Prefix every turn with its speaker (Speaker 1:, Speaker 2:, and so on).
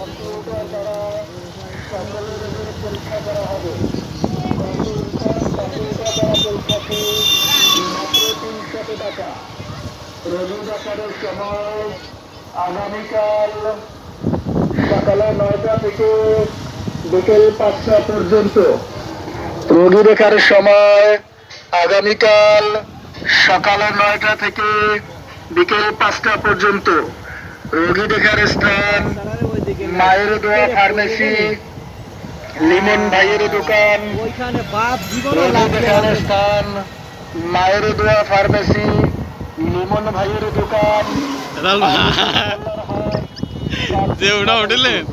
Speaker 1: Computer দ্বারা পরীক্ষা করা হবে কম্পিউটার টাকা সময় আগামীকাল নয়টা থেকে পাঁচটা পর্যন্ত রোগী দেখার সময় আগামীকাল সকাল নয়টা থেকে বিকেল পাঁচটা পর্যন্ত রোগী দেখার স্থান মায়ের দোয়া ফার্মেসি লিমন ভাইয়ের দোকান। স্থান মায়ের দোয়া ফার্মেসি লিমন ভাইয়ের দোকান
Speaker 2: যে ওটা উঠলেন